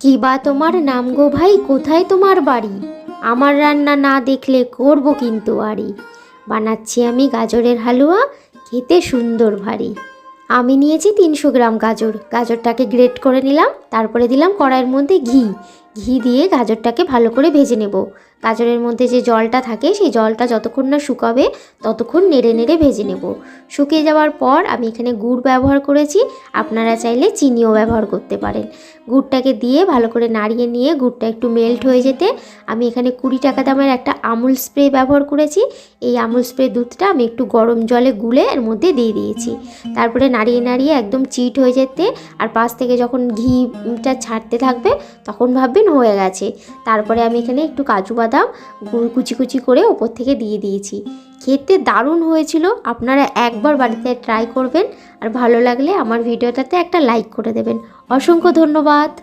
কি বা তোমার নাম গো ভাই? কোথায় তোমার বাড়ি? আমার রান্না না দেখলে করব কিন্তু আরে। বানাচ্ছি আমি গাজরের হালুয়া, খেতে সুন্দর ভারী। আমি নিয়েছি তিনশো গ্রাম গাজর। গাজরটাকে গ্রেট করে নিলাম, তারপরে দিলাম কড়াইয়ের মধ্যে ঘি। ঘি দিয়ে গাজরটাকে ভালো করে ভেজে নেব। গাজরের মধ্যে যে জলটা থাকে, সেই জলটা যতক্ষণ না শুকাবে, ততক্ষণ নেড়ে নেড়ে ভেজে নেব। শুকিয়ে যাওয়ার পর আমি এখানে গুড় ব্যবহার করেছি। আপনারা চাইলে চিনিও ব্যবহার করতে পারেন। গুড়টাকে দিয়ে ভালো করে নাড়িয়ে নিয়ে গুড়টা একটু মেল্ট হয়ে যেতে আমি এখানে কুড়ি টাকা দামের একটা আমুল স্প্রে ব্যবহার করেছি। এই আমুল স্প্রে দুধটা আমি একটু গরম জলে গুলে এর মধ্যে দিয়ে দিয়েছি। তারপরে নাড়িয়ে নাড়িয়ে একদম চিট হয়ে যেতে আর পাশ থেকে যখন ঘিটা ছাড়তে থাকবে, তখন ভাববেন হয়ে গেছে। তারপরে আমি এখানে একটু কাজু গুঁড়ো কুচি কুচি করে ওপর থেকে দিয়ে দিয়েছি। খেতে দারুণ হয়েছিল, আপনারা একবার বাড়িতে ট্রাই করবেন, আর ভালো লাগলে আমার ভিডিওটাতে একটা লাইক করে দেবেন। অসংখ্য ধন্যবাদ।